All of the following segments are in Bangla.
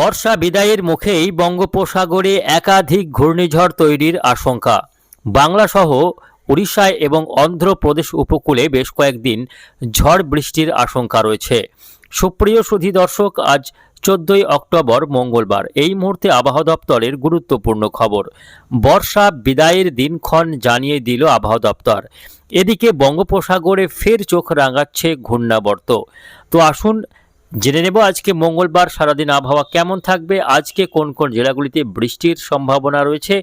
বর্ষা বিদায়ের মুখেই বঙ্গোপসাগরে একাধিক ঘূর্ণিঝড় তৈরির আশঙ্কা। বাংলাসহ উড়িষ্যায় এবং অন্ধ্রপ্রদেশ উপকূলে বেশ কয়েকদিন ঝড় বৃষ্টির আশঙ্কা রয়েছে। সুপ্রিয় সুধী দর্শক, আজ চোদ্দই অক্টোবর মঙ্গলবার। এই মুহূর্তে আবহাওয়া দপ্তরের গুরুত্বপূর্ণ খবর। বর্ষা বিদায়ের দিনক্ষণ জানিয়ে দিল আবহাওয়া দপ্তর। এদিকে বঙ্গোপসাগরে ফের চোখ রাঙাচ্ছে ঘূর্ণাবর্ত। তো আসুন জেনে নেব আজকে মঙ্গলবার সারাদিন আবহাওয়া কেমন থাকবে, আজকে কোন কোন জেলাগুলিতে বৃষ্টির সম্ভাবনা রয়েছে,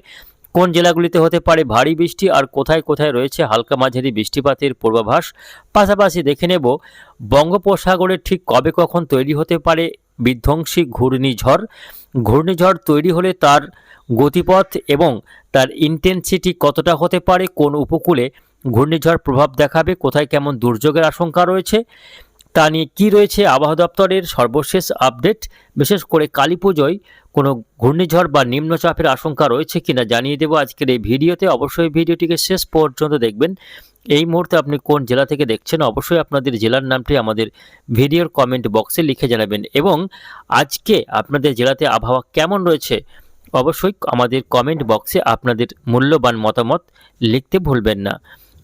কোন জেলাগুলিতে হতে পারে ভারী বৃষ্টি আর কোথায় কোথায় রয়েছে হালকা মাঝারি বৃষ্টিপাতের পূর্বাভাস, পাশাপাশি দেখে নেব বঙ্গোপসাগরে ঠিক কবে কখন তৈরি হতে পারে বিধ্বংসী ঘূর্ণিঝড় ঘূর্ণিঝড় তৈরি হলে তার গতিপথ এবং তার ইন্টেন্সিটি কতটা হতে পারে, কোন উপকূলে ঘূর্ণিঝড় প্রভাব দেখাবে, কোথায় কেমন দুর্যোগের আশঙ্কা রয়েছে তা নিয়ে কী রয়েছে আবহাওয়া দপ্তরের সর্বশেষ আপডেট? বিশেষ করে কালী পুজোয় কোনো ঘূর্ণিঝড় বা নিম্নচাপের আশঙ্কা রয়েছে কিনা জানিয়ে দেবো আজকের এই ভিডিওতে। অবশ্যই ভিডিওটিকে শেষ পর্যন্ত দেখবেন। এই মুহূর্তে আপনি কোন জেলা থেকে দেখছেন অবশ্যই আপনাদের জেলার নামটি আমাদের ভিডিওর কমেন্ট বক্সে লিখে জানাবেন এবং আজকে আপনাদের জেলাতে আবহাওয়া কেমন রয়েছে অবশ্যই আমাদের কমেন্ট বক্সে আপনাদের মূল্যবান মতামত লিখতে ভুলবেন না।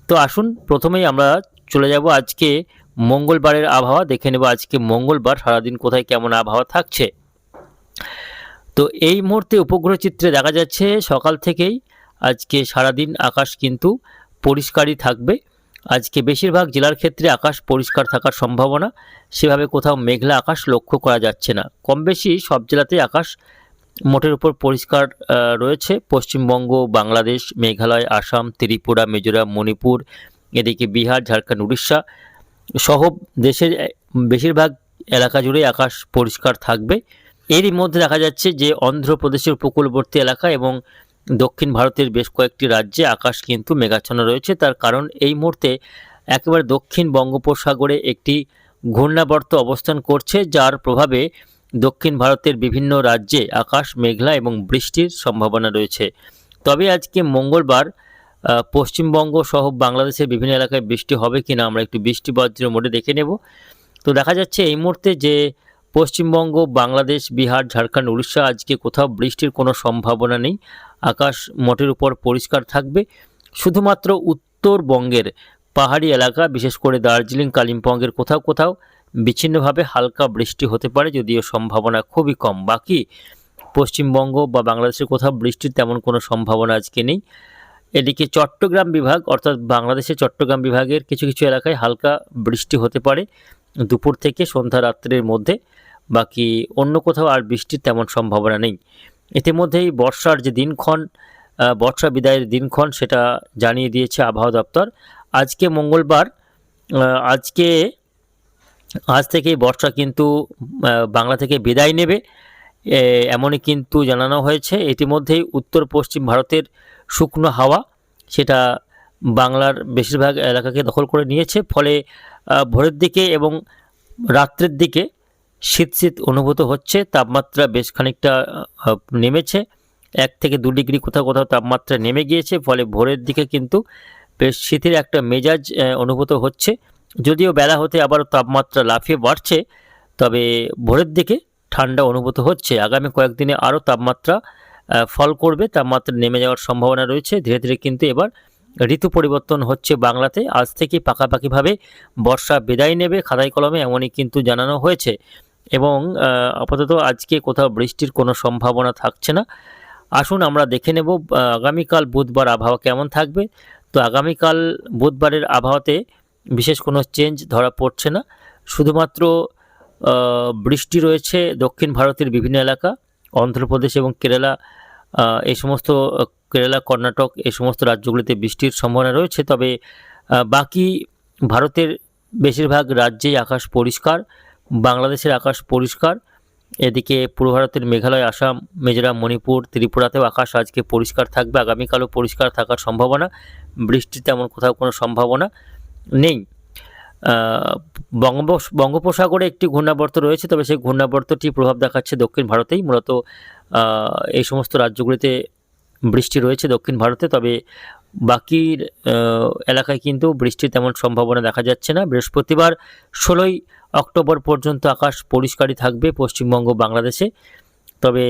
তো আসুন, প্রথমেই আমরা চলে যাব আজকে মঙ্গলবারের আবহাওয়া, দেখে নেব আজকে মঙ্গলবার, সারাদিন কোথায় কেমন আবহাওয়া থাকছে। তো এই মুহূর্তে উপগ্রহ চিত্রে দেখা যাচ্ছে, সকাল থেকেই আজকে সারাদিন আকাশ কিন্তু পরিষ্কারই থাকবে। আজকে বেশিরভাগ জেলার ক্ষেত্রে আকাশ পরিষ্কার থাকার সম্ভাবনা, সেভাবে কোথাও মেঘলা আকাশ লক্ষ্য করা যাচ্ছে না। কম বেশি সব জেলাতেই আকাশ মোটের উপর পরিষ্কার রয়েছে। পশ্চিমবঙ্গ, বাংলাদেশ, মেঘালয়, আসাম, ত্রিপুরা, মিজোরাম, মণিপুর, এদিকে বিহার, ঝাড়খণ্ড, উড়িষ্যা সহ দেশের বেশিরভাগ এলাকা জুড়ে আকাশ পরিষ্কার থাকবে। এরই মধ্যে দেখা যাচ্ছে যে অন্ধ্রপ্রদেশের উপকূলবর্তী এলাকা এবং দক্ষিণ ভারতের বেশ কয়েকটি রাজ্যে আকাশ কিন্তু মেঘাচ্ছন্ন রয়েছে। তার কারণ এই মুহূর্তে একেবারে দক্ষিণ বঙ্গোপসাগরে একটি ঘূর্ণাবর্ত অবস্থান করছে, যার প্রভাবে দক্ষিণ ভারতের বিভিন্ন রাজ্যে আকাশ মেঘলা এবং বৃষ্টির সম্ভাবনা রয়েছে। তবে আজকে মঙ্গলবার পশ্চিমবঙ্গ সহ বাংলাদেশের বিভিন্ন এলাকায় বৃষ্টি হবে কি না আমরা একটু বৃষ্টি বজ্রের মোডে দেখে নেব। তো দেখা যাচ্ছে এই মুহূর্তে যে পশ্চিমবঙ্গ, বাংলাদেশ, বিহার, ঝাড়খণ্ড, উড়িষ্যা আজকে কোথাও বৃষ্টির কোনো সম্ভাবনা নেই। আকাশ মোটের উপর পরিষ্কার থাকবে। শুধুমাত্র উত্তরবঙ্গের পাহাড়ি এলাকা, বিশেষ করে দার্জিলিং, কালিম্পংয়ের কোথাও কোথাও বিচ্ছিন্নভাবে হালকা বৃষ্টি হতে পারে, যদিও সম্ভাবনা খুবই কম। বাকি পশ্চিমবঙ্গ বা বাংলাদেশের কোথাও বৃষ্টির তেমন কোনো সম্ভাবনা আজকে নেই। এদিকে চট্টগ্রাম বিভাগ, অর্থাৎ বাংলাদেশের চট্টগ্রাম বিভাগের কিছু কিছু এলাকায় হালকা বৃষ্টি হতে পারে। দুপুর থেকে সন্ধ্যা রাত্রের মধ্যে, বাকি অন্য কোথাও আর বৃষ্টির তেমন সম্ভাবনা নেই। ইতিমধ্যেই বর্ষার যে দিনক্ষণ বর্ষা বিদায়ের দিনক্ষণ সেটা জানিয়ে দিয়েছে আবহাওয়া দপ্তর। আজকে মঙ্গলবার আজকে, আজ থেকেই বর্ষা কিন্তু বাংলা থেকে বিদায় নেবে। এমনই কিন্তু জানানো হয়েছে। ইতিমধ্যেই উত্তর পশ্চিম ভারতের শুকনো হাওয়া সেটা বাংলার বেশিরভাগ এলাকাকে দখল করে নিয়েছে। ফলে ভোরের দিকে এবং রাত্রের দিকে শীত শীত অনুভূত হচ্ছে। তাপমাত্রা বেশ খানিকটা নেমেছে। এক থেকে দু ডিগ্রি কোথাও কোথাও তাপমাত্রা নেমে গিয়েছে। ফলে ভোরের দিকে কিন্তু বেশ শীতের একটা মেজাজ অনুভূত হচ্ছে। যদিও বেলা হতে আবার তাপমাত্রা লাফিয়ে বাড়ছে, তবে ভোরের দিকে ঠান্ডা অনুভূত হচ্ছে। আগামী কয়েকদিনে আরও তাপমাত্রা ফল করবে, তাপমাত্রা নেমে যাওয়ার সম্ভাবনা রয়েছে। ধীরে ধীরে কিন্তু এবার ঋতু পরিবর্তন হচ্ছে বাংলাতে। আজ থেকে পাকাপাকিভাবে বর্ষা বিদায় নেবে খাতায় কলমে, এমনই কিন্তু জানানো হয়েছে। এবং আপাতত আজকে কোথাও বৃষ্টির কোনো সম্ভাবনা থাকছে না। আসুন আমরা দেখে নেব আগামীকাল বুধবার আবহাওয়া কেমন থাকবে। তো আগামীকাল বুধবারের আবহাওয়াতে বিশেষ কোনো চেঞ্জ ধরা পড়ছে না। শুধুমাত্র বৃষ্টি রয়েছে দক্ষিণ ভারতের বিভিন্ন এলাকা। অন্ধ্রপ্রদেশ এবং কেরালা এই সমস্ত, কেরালা, কর্ণাটক, এই সমস্ত রাজ্যগুলিতে বৃষ্টির সম্ভাবনা রয়েছে। তবে বাকি ভারতের বেশিরভাগ রাজ্যেই আকাশ পরিষ্কার, বাংলাদেশের আকাশ পরিষ্কার। এদিকে পূর্ব ভারতের মেঘালয়, আসাম, মিজোরাম, মণিপুর, ত্রিপুরাতেও আকাশ আজকে পরিষ্কার থাকবে। আগামীকালও পরিষ্কার থাকার সম্ভাবনা। বৃষ্টির তেমন কোথাও কোনো সম্ভাবনা নেই। বঙ্গোপসাগরে একটি ঘূর্ণাবর্ত রয়েছে, তবে সেই ঘূর্ণাবর্তটি প্রভাব দেখাচ্ছে দক্ষিণ ভারতেই। মূলত এই সমস্ত রাজ্যগুলিতে বৃষ্টি রয়েছে দক্ষিণ ভারতে, তবে বাকি এলাকায় কিন্তু বৃষ্টির তেমন সম্ভাবনা দেখা যাচ্ছে না। বৃহস্পতিবার ষোলোই অক্টোবর পর্যন্ত আকাশ পরিষ্কারই থাকবে পশ্চিমবঙ্গ বাংলাদেশে। তবে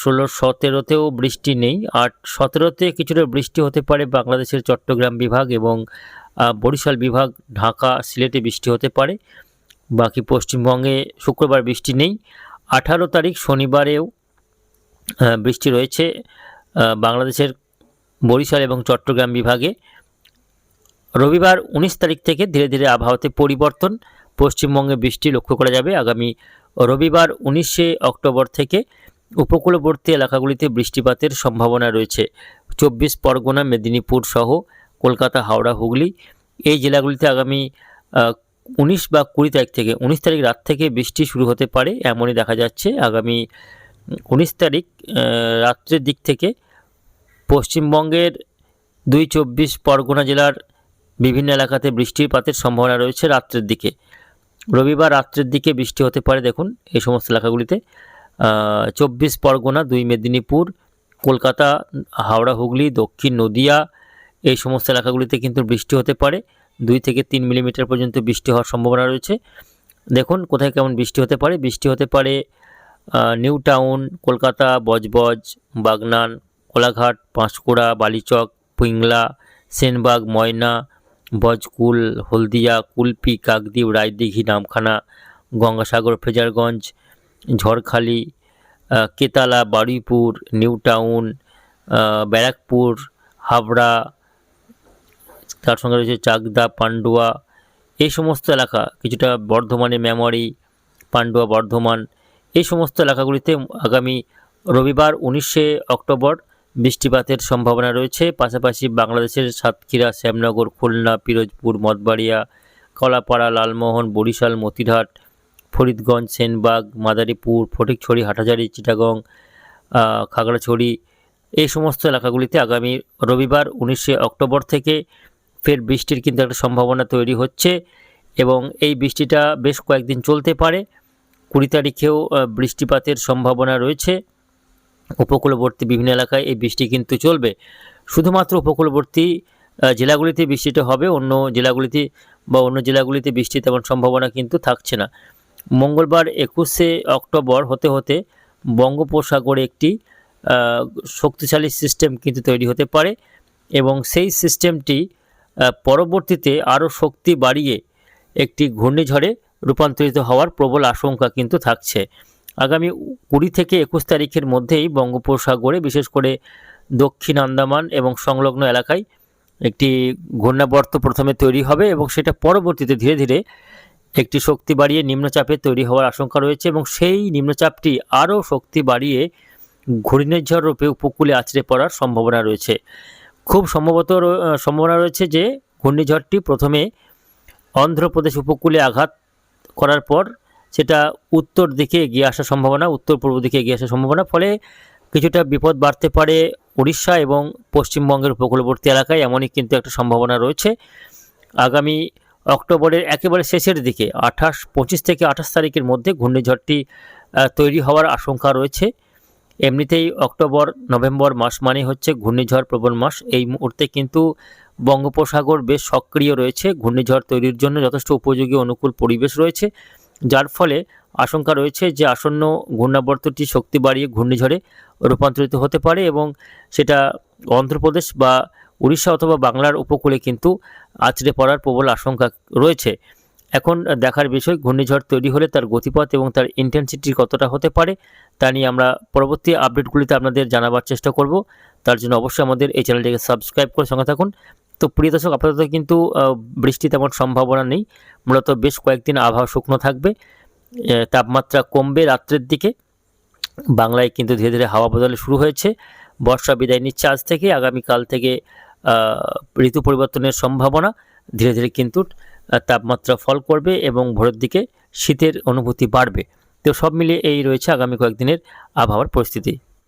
ষোলো সতেরোতেও বৃষ্টি নেই। আর সতেরোতে কিছুটা বৃষ্টি হতে পারে বাংলাদেশের চট্টগ্রাম বিভাগ এবং বরিশাল বিভাগ, ঢাকা, সিলেটে বৃষ্টি হতে পারে। বাকি পশ্চিমবঙ্গে শুক্রবার বৃষ্টি নেই। আঠারো তারিখ শনিবারেও বৃষ্টি রয়েছে বাংলাদেশের বরিশাল এবং চট্টগ্রাম বিভাগে। রবিবার উনিশ তারিখ থেকে ধীরে ধীরে আবহাওয়াতে পরিবর্তন। পশ্চিমবঙ্গে বৃষ্টি লক্ষ্য করা যাবে। আগামী রবিবার উনিশে অক্টোবর থেকে উপকূলবর্তী এলাকাগুলিতে বৃষ্টিপাতের সম্ভাবনা রয়েছে। চব্বিশ পরগনা, মেদিনীপুর সহ কলকাতা, হাওড়া, হুগলি এই জেলাগুলিতে আগামী উনিশ বা কুড়ি তারিখ থেকে, উনিশ তারিখ রাত থেকে বৃষ্টি শুরু হতে পারে এমনই দেখা যাচ্ছে। আগামী উনিশ তারিখ রাত্রের দিক থেকে পশ্চিমবঙ্গের দুই চব্বিশ পরগনা জেলার বিভিন্ন এলাকাতে বৃষ্টিপাতের সম্ভাবনা রয়েছে রাত্রের দিকে। রবিবার রাত্রের দিকে বৃষ্টি হতে পারে, দেখুন, এই সমস্ত এলাকাগুলিতে। চব্বিশ পরগনা, দুই মেদিনীপুর, কলকাতা, হাওড়া, হুগলি, দক্ষিণ নদিয়া এই সমস্ত এলাকাগুলিতে কিন্তু বৃষ্টি হতে পারে। দুই থেকে তিন মিলিমিটার পর্যন্ত বৃষ্টি হওয়ার সম্ভাবনা রয়েছে। দেখুন কোথায় কেমন বৃষ্টি হতে পারে। বৃষ্টি হতে পারে New Town, Kolkata, Budge Budge, Bagnan, Kolaghat, Panskura, Balichak, Pingla, Senbag, Moyna, Bajkul, Haldia, Kulpi, Kakdwip, Raidighi, Namkhana, Gangasagar Fraserganj Jharkhali Ketala, Baruipur, New Town Barrackpore, Habra তার সঙ্গে রয়েছে চাকদা, পান্ডুয়া, এই সমস্ত এলাকা, কিছুটা বর্ধমানে মেমরি, পান্ডুয়া, বর্ধমান, এই সমস্ত এলাকাগুলিতে আগামী রবিবার উনিশে অক্টোবর বৃষ্টিপাতের সম্ভাবনা রয়েছে। পাশাপাশি বাংলাদেশের সাতক্ষীরা, শ্যামনগর, খুলনা, পিরোজপুর, মঠবাড়িয়া, কলাপাড়া, লালমোহন, বরিশাল, মতিরহাট, ফরিদগঞ্জ, সেনবাগ, মাদারীপুর, ফটিকছড়ি হাটাজারি চিটাগং খাগড়াছড়ি, এই সমস্ত এলাকাগুলিতে আগামী রবিবার উনিশে অক্টোবর থেকে ফের বৃষ্টির কিন্তু একটা সম্ভাবনা তৈরি হচ্ছে এবং এই বৃষ্টিটা বেশ কয়েকদিন চলতে পারে। কুড়ি তারিখেও বৃষ্টিপাতের সম্ভাবনা রয়েছে। উপকূলবর্তী বিভিন্ন এলাকায় এই বৃষ্টি কিন্তু চলবে। শুধুমাত্র উপকূলবর্তী জেলাগুলিতে বৃষ্টিটা হবে, অন্য জেলাগুলিতে বা অন্য জেলাগুলিতে বৃষ্টি তেমন সম্ভাবনা কিন্তু থাকছে না। মঙ্গলবার একুশে অক্টোবর হতে হতে বঙ্গোপসাগরে একটি শক্তিশালী সিস্টেম কিন্তু তৈরি হতে পারে এবং সেই সিস্টেমটি পরবর্তীতে আরও শক্তি বাড়িয়ে একটি ঘূর্ণিঝড়ে রূপান্তরিত হওয়ার প্রবল আশঙ্কা কিন্তু থাকছে। আগামী কুড়ি থেকে একুশ তারিখের মধ্যেই বঙ্গোপসাগরে, বিশেষ করে দক্ষিণ আন্দামান এবং সংলগ্ন এলাকায় একটি ঘূর্ণাবর্ত প্রথমে তৈরি হবে এবং সেটা পরবর্তীতে ধীরে ধীরে একটি শক্তি বাড়িয়ে নিম্নচাপে তৈরি হওয়ার আশঙ্কা রয়েছে এবং সেই নিম্নচাপটি আরও শক্তি বাড়িয়ে ঘূর্ণিঝড় রূপে উপকূলে আছড়ে পড়ার সম্ভাবনা রয়েছে। খুব সম্ভবত সম্ভাবনা রয়েছে যে ঘূর্ণিঝড়টি প্রথমে অন্ধ্রপ্রদেশ উপকূলে আঘাত করার পর সেটা উত্তর দিকে এগিয়ে আসার সম্ভাবনা, উত্তর পূর্ব দিকে এগিয়ে আসার সম্ভাবনা, ফলে কিছুটা বিপদ বাড়তে পারে উড়িষ্যা এবং পশ্চিমবঙ্গের উপকূলবর্তী এলাকায়, এমনই কিন্তু একটা সম্ভাবনা রয়েছে। আগামী অক্টোবরের একেবারে শেষের দিকে, আঠাশ, পঁচিশ থেকে আঠাশ তারিখের মধ্যে ঘূর্ণিঝড়টি তৈরি হওয়ার আশঙ্কা রয়েছে। এমনিতেই অক্টোবর, নভেম্বর মাস মানে হচ্ছে ঘূর্ণিঝড়, প্রবল মাস। এই মুহূর্তে কিন্তু বঙ্গোপসাগর বেশ সক্রিয় রয়েছে। ঘূর্ণিঝড় তৈরির জন্য যথেষ্ট উপযোগী অনুকূল পরিবেশ রয়েছে। যার ফলে আশঙ্কা রয়েছে যে আসন্ন ঘূর্ণাবর্তটি শক্তি বাড়িয়ে ঘূর্ণিঝড়ে রূপান্তরিত হতে পারে এবং সেটা অন্ধ্রপ্রদেশ বা উড়িষ্যা অথবা বাংলার উপকূলে কিন্তু আছড়ে পড়ার প্রবল আশঙ্কা রয়েছে। এখন দেখার বিষয়, ঘূর্ণিঝড় তৈরি হলে তার গতিপথ এবং তার ইন্টেন্সিটি কতটা হতে পারে, তা নিয়ে আমরা পরবর্তী আপডেটগুলিতে আপনাদের জানাবার চেষ্টা করব। তার জন্য অবশ্যই আমাদের এই চ্যানেলটিকে সাবস্ক্রাইব করে সঙ্গে থাকুন। তো প্রিয় দর্শক, আপাতত কিন্তু বৃষ্টি তেমন সম্ভাবনা নেই। মূলত বেশ কয়েকদিন আবহাওয়া শুকনো থাকবে। তাপমাত্রা কমবে রাত্রের দিকে। বাংলায় কিন্তু ধীরে ধীরে হাওয়া বদলে শুরু হয়েছে। বর্ষা বিদায় নিচ্ছে আজ থেকে, আগামীকাল থেকে ঋতু পরিবর্তনের সম্ভাবনা ধীরে ধীরে কিন্তু তাপমাত্রা ফল করবে এবং ভোরের দিকে শীতের অনুভূতি বাড়বে। তো সব মিলিয়ে এই রয়েছে আগামী কয়েকদিনের আবহাওয়ার পরিস্থিতি।